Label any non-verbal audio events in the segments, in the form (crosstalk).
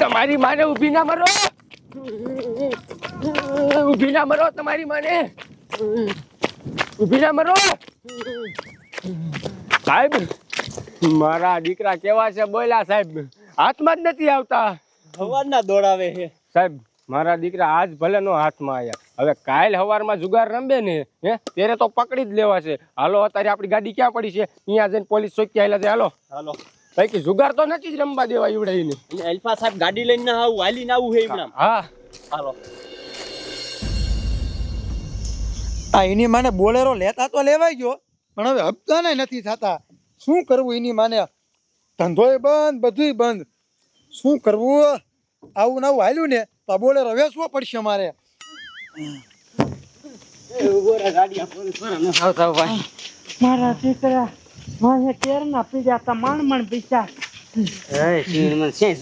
તમારી માને ઊભી ના મરો. ઊભી ના મરો તમારી માને. ઊભી ના મરો. સાહેબ મારા દીકરા કેવા છે બોલ્યા સાહેબ. હાથમાં જ નથી આવતા. સવારના દોડાવે છે. સાહેબ મારા દીકરા આજ ભલે નો હાથમાં આવ્યા. હવે કાલ હવારમાં જુગાર રમે ને હે? ત્યારે તો પકડી જ લેવા છે. હાલો અત્યારે આપણી ગાડી ક્યાં પડી છે? અહીંયા જઈને પોલીસ ચોકી આવેલા છે. હાલો. હાલો. ભાઈ કે જુગાર તો નથી જ રમવા દેવા ઈવડાઈને. અને અલ્ફા સાહેબ ગાડી લઈને ના આવું હાલીને આવું છે એમનામ હા. હાલો. આ એની માને બોલેરો લેતા તો લેવાઈ ગયો પણ હવે હપ્તાને નથી થતા. શું કરવું એની માને? ધંધોય બંધ બધુંય બંધ. શું કરવું? આવું નવું હાલ્યું ને તો આ બોલેરો વેચવો પડશે મારે. મારા દીકરા મારે કેરના પી જાતા માણ માણ પીછા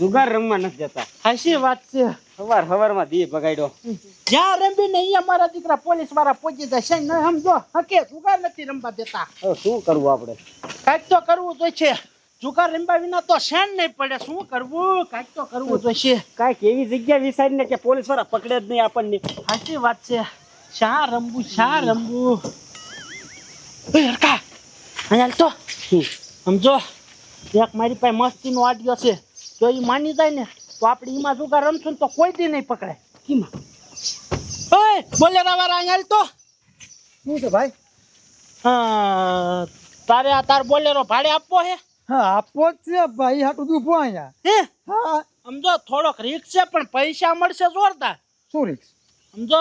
જુગાર રમવા નથી જતા. હાશી વાત છે? સવાર સવારમાં દી બગાડ્યો જ્યાં રમી ને અહીંયા મારા દીકરા પોલીસવાળા પહોંચી જાય છે ન સમજો? હકે જુગાર નથી રમવા દેતા. શું કરવું આપણે? કાંઈક તો કરવું તો છે જુગાર રમવા વિના તો શેન નહીં પડે. શું કરવું? કાંઈક તો કરવું જોઈશે. છે કાંઈક એવી જગ્યા વિચારીને કે પોલીસવાળા પકડે જ નહીં આપણને. સાચી વાત છે? શા રમવું? શા રમવું? હરકા અહીંયા તો. સમજો? એક મારી પાસે મસ્તીનો આડિયો છે. જો એ માની જાય ને તો આપણે એમાં જુગાર રમશું ને તો કોઈ દી નહીં પકડાય. કીમાં? ઓય બોલેરા વાળા અહીંયા તો. શું છે ભાઈ? હા તારે આ તાર બોલેરો ભાડે આપવો હે? હા આપવો જ છે ભાઈ હાટું તું ઊભો અહીંયા. હે? હા. સમજો થોડોક રિક્સ છે પણ પૈસા મળશે જોરદાર. શું રિક્સ સમજો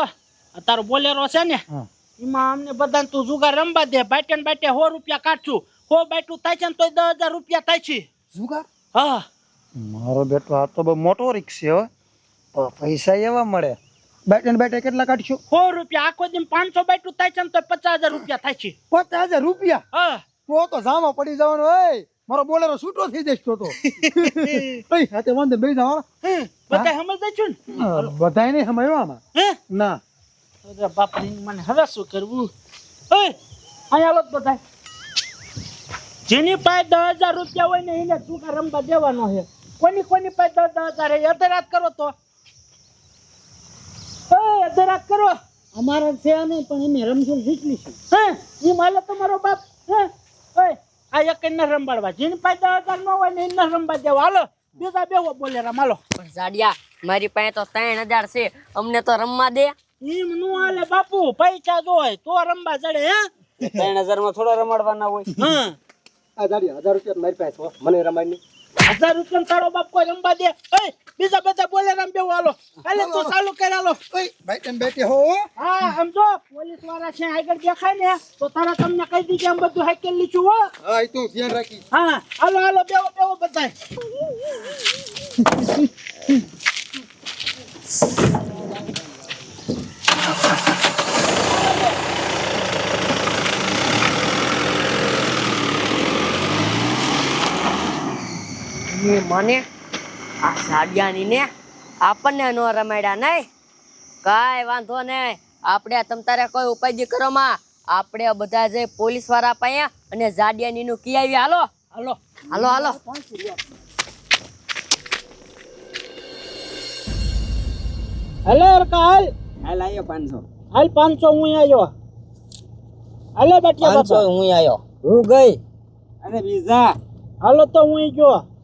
આ તારો બોલેરો છે ને હા. એમાં અમને બધાને તું જુગાર રમવા દે બાટે બાટે સો રૂપિયા કાઢશું. સો બાટું થાય છે ને તોય દસ હજાર રૂપિયા થાય છે. જુગાર? હા. મારો બેટો આ તો બહુ મોટો રીક્ષ છે હો. પણ પૈસા એવા મળે. બેટે ને બેટે કેટલા કાઢશું? સો રૂપિયા આખો દિન પાંચસો બાટું થાય છે ને તો પચાસ હજાર રૂપિયા થાય છે. પચાસ હજાર રૂપિયા? હા. તો તો જામો પડી જવાનો હોય મારો બોલેરો છૂટો થઈ જશે તો તો. હાથે વાંધો બે જવાનો બધા સમજ છું ને? બધાય નહીં સમજવામાં હે? ના. બાપરે મને હવે શું કરવું અહીંયા આલો બધા જેની પાસે દસ હજાર રૂપિયા હોય ને એને તું રમવા દેવાનો છે? કોની કોની પાસે દસ દસ હજાર અધરાત કરો તો. અધરાત કરો. અમારા છે નહીં પણ એને રમશું જીતલી છે હે એ માલે તમારો બાપ. હે ઓય આ એક ને રંબાડવા જેની પાસે દસ હજાર ન હોય ને એને રમવા દેવા. હાલો બીજા બેવો બોલે રમાલો પણ જાડિયા મારી પાસે તો ત્રણ હજાર છે. અમને તો રમવા દે. એમ નું હાલે બાપુ પૈસા જોય તો રમવા ચડે હે? ત્રણ હજારમાં થોડા રમાડવાના હોય. હા. આ દાડી હજાર રૂપિયા મારી પાસે હો. મને રમાય નહીં હજાર રૂપિયા તારો બાપ કોઈ રમવા દે. ઓય બીજા બધા બોલે રમ બેવું હાલો. હાલે તું ચાલુ કર હાલો. ઓય બેટે ને બેટે હો હા. સમજો પોલીસવાળા છે આગળ દેખાય ને તો તારા તમને કહી દીધી આમ બધું હાઈકેલ લીધું હો. હા એ તું ધ્યાન રાખી. હા હાલો હાલો બેવો બેવો બધાય. (laughs) એ મને આ સાડિયાની ને આપણને નો રમાડ્યા નહીં. કાંઈ વાંધો નહીં. આપણે તમ તારે કોઈ ઉપાય કરો આપણે બધા જે પોલીસવાળા પાયા અને જાડિયાની નું કી આવી. હાલો. હાલો. હાલો હાલો. હેલો હરકા હાલ હાલ આયો પાંચસો. હાલ પાંચસો હું આવ્યો. હાલે બાટિયા પાંચસો હું આવ્યો. હું ગઈ. અને બીજા. હાલો તો હું ગયો.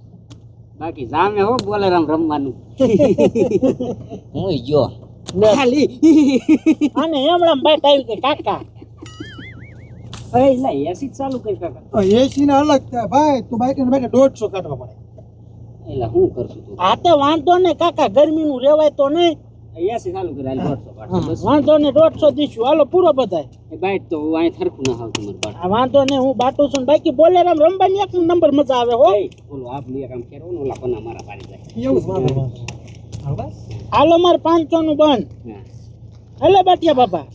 બાકી જામે હો બોલેરામ રમવાનું. (laughs) હું જો ખાલી. (laughs) અને હમણાં ભાઈ આવી કે કાકા. એ લા એસી ચાલુ કરી કાકા. એસી ને અલગ થાય ભાઈ તું બેટે ને બેટે દોઢસો કાઢવા પડે. એટલે શું કરશું આ તો વાંધો ને કાકા. ગરમીનું રેવાય તો નહીં. એસી ચાલુ કરી વાંધો ને દોઢસો દીશું. હાલો પૂરો બધાય. એ બાઈટ તો હું અહીં થરખું ના આવતું મારે બાટ વાંધો ને હું બાટું છું બાકી બોલે રામ રમવાની એક નંબર મજા આવે હો. ઓલો આપ લે કામ કેરો ને ઓલા પન્ના મારા પાડી જાય. એવું હાલો મારે પાંચસો નું બંધ. હા. હાલે બાટિયા બાપા.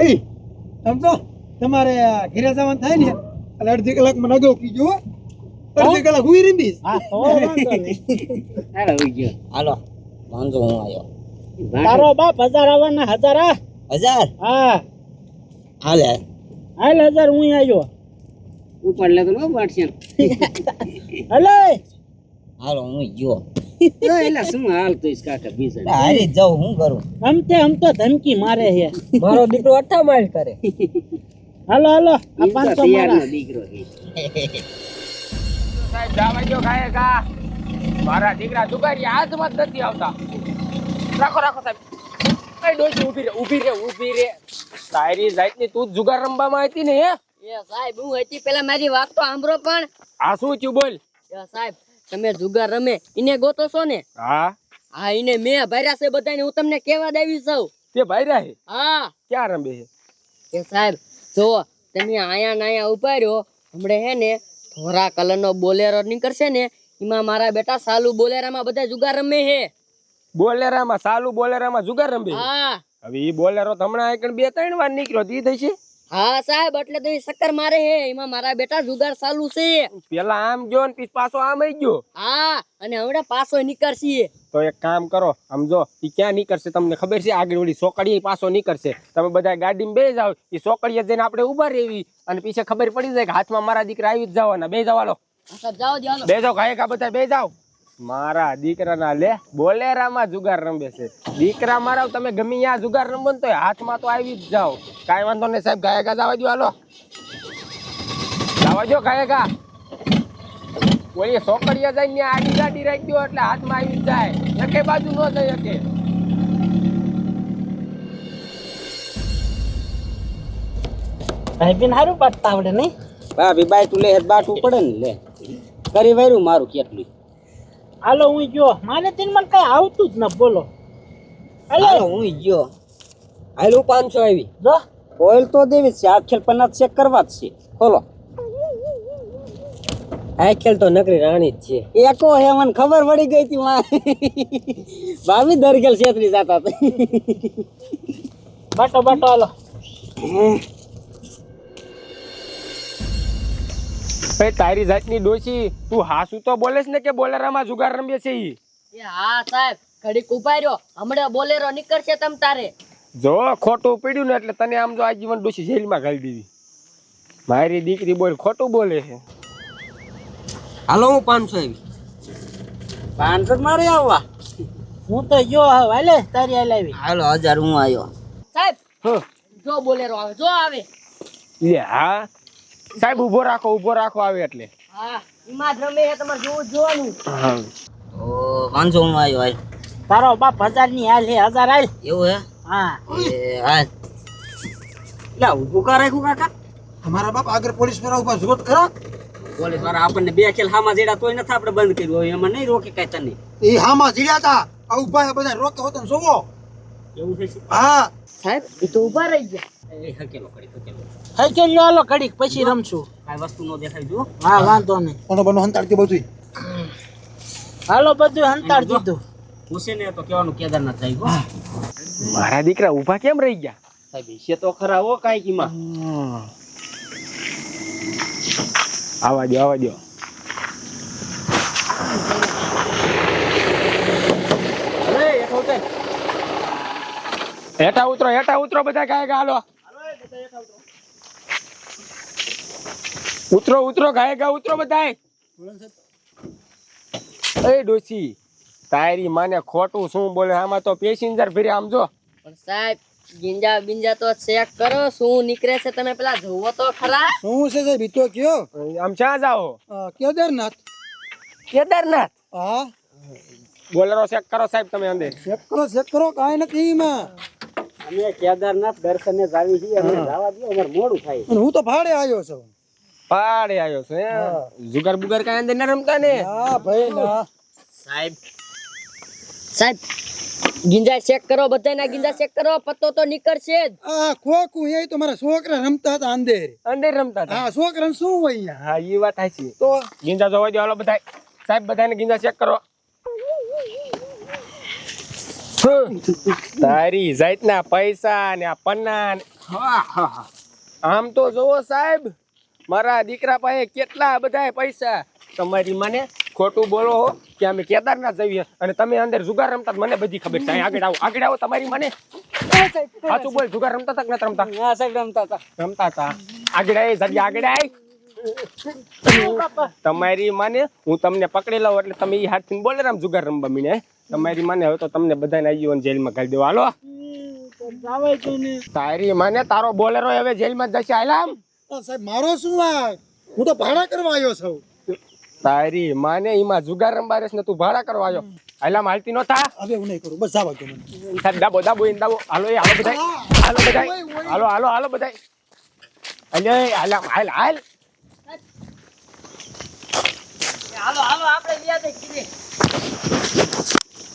એ સમજો તમારે ઘેરે જવાનું થાય ને એટલે અડધી કલાકમાં નગો કીજો હો. અડધી કલાક હું રીમીશ હા તો હાલો ગયો. હાલો. વાંધો હું આવ્યો તારો બાપ હજાર આવવાના હજાર આ હજાર? હા. હાલે. હાલ હજાર હું આવ્યો. ઉપર લે તો નો બાટશે હલે. હાલો હું ગયો. એટલે શું હાલ તું કાકા બીજા. એટલે હારી જ હું કરું? આમ તે આમ તો ધમકી મારે છે. મારો દીકરો અઠ્ઠા માઇલ કરે. હાલો હાલો આ પાંચસો મારા દીકરો છે. (laughs) સાહેબ જાવા દ્યો ગાયે ગા મારા દીકરા દુકારી હાથમાં જ નથી આવતા. રાખો રાખો સાહેબ. કઈ ડોસી ઊભી રે ઊભી રે ઊભી રે તારી જાતની તું જુગાર રમવામાં હતી ને હે? એ સાહેબ હું હતી પેલા મારી વાત તો સાંભળો પણ. આ શું થયું બોલ? એ સાહેબ તમે જુગાર રમે એને ગોતો છો ને? હા. હા એને મેં ભર્યા છે બધાને હું તમને કેવા દેવી છું. તે ભાઈરા છે? હા. ક્યાં રમે છે? એ સાહેબ જો તમે આયા નાયા ઊભા રહ્યો હમણે હે ને ધોરા કલરનો બોલેરો નીકળશે ને એમાં મારા બેટા સાલુ બોલેરામાં બધા જુગાર રમે હે. બોલેરામાં સાલુ બોલેરામાં જુગાર રમે? હા. હવે ઈ બોલેરો હમણાં એક બે ત્રણ વાર નીકળ્યો તી થઈ છે હા સાહેબ એટલે તો સક્કર મારે હે. એમાં મારા બેટા જુગાર ચાલુ છે. પેલા આમ ગયો ને પછી પાછો આમ આઈ ગયો? હા અને હમણાં પાછો નીકળશે. તો એક કામ કરો સમજો ઈ ક્યાં નીકળશે તમને ખબર છે? આગળ ઓલી સોકડી પાછો નીકળશે. તમે બધા ગાડીમાં બે જાવ એ સોકડીએ જઈને આપણે ઊભા રહેવી અને પીછે ખબર પડી જાય કે હાથમાં મારા દીકરા આવી જ જવાના. બે જવાલો હા, સાહેબ જાઓ જ હાલો બે બધા બે જાઓ મારા દીકરાના લે બોલેરામાં જુગાર રમે છે. દીકરા મારા તમે ગમે ત્યાં જુગાર રમો ને તો હાથમાં તો આવી જ જાવ કાંઈ વાંધો નહીં સાહેબ ગાયકા જવા દો હાલો. જવા દો ગાયકા કોઈ સોકડીએ જઈને ત્યાં આડી ગાડી રાખી દો એટલે હાથમાં આવી જ જાય. એકે બાજુ ન જઈ શકે ભાઈ બિન સારું પડતા આવડે નહીં? ભાભી બાઈ તું લે બાટવું પડે ને લે. કરી વાર્યું મારું કેટલું? હાલો હું ગયો. મારે તીન મને કઈ આવતું જ ન બોલો. હાલો. હું ગયો. હાલું પાંચસો આવી. જો. ઓઇલ તો દેવી છે આ ખેલ પન્ના ચેક કરવા જ છે. ખોલો. આ ખેલ તો નકરી રાણી જ છે. એકો હે મને ખબર પડી ગઈ હતી માં ભાભી દરગેલ છેતરી જાતા બાટો બાટો હાલો. ભાઈ તારી જાતની ડોશી તું હાસુ તો બોલે છે ને કે બોલેરામાં જુગાર રમીએ છે ઈ? એ હા સાહેબ ઘડીક ઊભા રહ્યો. હમણાં બોલેરો નીકળશે તમ તારે. જો ખોટું પડ્યું ને એટલે તને આમ જો આજીવન ડોશી જેલમાં ઘાલી દીધી. મારી દીકરી બોલ ખોટું બોલે છે. હાલો હું પાંચસો આવી. પાંચસો મારે આવવા. હું તો જો હવે હાલે તારી હાલ આવી. હાલો હજાર હું આવ્યો. સાહેબ હં. જો બોલેરો આવે જો આવે. લે હા સાહેબ ઊભો રાખો ઊભો રાખો આવે એટલે. હા રમે તમારે જોવું જોવાનું. તો પાંચસો હું આવ્યો હાલ. તારો બાપ હજારની હાલ હે હજાર હાલ. એવું હે? હા. એ હાલ. લા ઊભું કા રાખ્યું કાકા? તમારા બાપ આગળ પોલીસવાળા ઊભા જોત ખરા પોલીસવાળા આપણને બે ખેલ હામાં જેડા તોય નથી આપણે બંધ કર્યું. હોય એમાં નહીં રોકે કાંઈ તને. એ હામાં જીડ્યા હતા આ ઊભા બધા રોકે હોતો ને જોવો. એવું છે હા. સાહેબ એ તો ઊભા રહી ગયા. હકેલો પછી રમશું. કાંઈ વસ્તુ નો દેખાય જો. હા વાંધો નહીં. કોનો બનો હંતાડતી બધું હાલો બધું હંતાડ દીધું. પૂછે તો કહેવાનું કેદારનાથ જાય હો. મારા દીકરા ઊભા કેમ રહી ગયા? સાહેબ છે તો ખરા હો કાંઈ કીમાં આવા દો આવા દો હેઠા ઉતરો. હેઠા ઉતરો બધા ગાય હાલો ઉતરો ઉતરો ગાય ગા ઉતરો બધાય. એ ડોસી તારી માને ખોટું શું બોલે? આમાં તો પેસેન્જર ફરી આમ જો. પણ સાહેબ ગિંજા બિંજા તો ચેક કરો શું નીકળે છે તમે પેલા જોવો તો ખરા. શું છે સાહેબ ઈ તો કયો? આમ ક્યાં જાઓ. કેદારનાથ. કેદારનાથ? હા. બોલરો ચેક કરો સાહેબ તમે અંદર. ચેક કરો ચેક કરો કાંઈ નથી એમાં. અમે કેદારનાથ દર્શને જાવી છીએ અમે જવા દો અમાર મોડું થાય. અને હું તો ભાડે આવ્યો છું. ભાડે આવ્યો છું હે? જુગાર બુગાર કાંઈ અંદર ન રમતા ને? હા ભાઈ ના. સાહેબ. સાહેબ ગિંજા ચેક કરો બધાના ગિંજા ચેક કરો પત્તો તો નીકળશે જ. આ ખોખું એ તો મારા છોકરા રમતા હતા અંદર. અંદર રમતા હતા? હા છોકરા શું હોય હા એ વાત સાચી. તો ગિંજા જોવા દો હાલો બધા સાહેબ બધાને ગિંજા ચેક કરો હમ. તારી જાતના પૈસા ને આ પન્ના. આમ તો જોવો સાહેબ મારા દીકરા પાસે કેટલા બધા પૈસા. તમારી મને ખોટું બોલો હો કે અમે કેદારનાથ જઈએ અને તમે અંદર જુગાર રમતા મને બધી ખબર છે. આગળ આવો આગળ આવો તમારી મને. સાચું બોલ જુગાર રમતા હતા કે નથી રમતા? હા સાહેબ રમતા હતા. રમતા હતા. આગળ આવી જલ્દી આગળ આવી તમારી માને હું તમને પકડી લઉં એટલે તમે એ હાથથી બોલે રામ જુગાર રમવા મીને તમારી માને હવે તો તમને બધાને આજીવન જેલમાં ઘાલી દેવા. હાલો. તારી માને તારો બોલેરો હવે જેલમાં જશે. હાલા સાહેબ મારો શું હું તો ભાડા કરવા આવ્યો છું. તારી માને એમાં જુગાર રમવા રેસ ને તું ભાડા કરવા આવ્યો. હાલા હાલતી નો થા. હવે હું નહીં કરું. બસ જવા દો મને. સાહેબ દાબો દાબો ઇન દાબો. હાલો એ હાલો બધાય. હાલો બધાય. હાલો હાલો હાલો બધાય. અલે હાલ હાલ હાલ. હાલો હાલો આપણે વ્યાજે કીધે.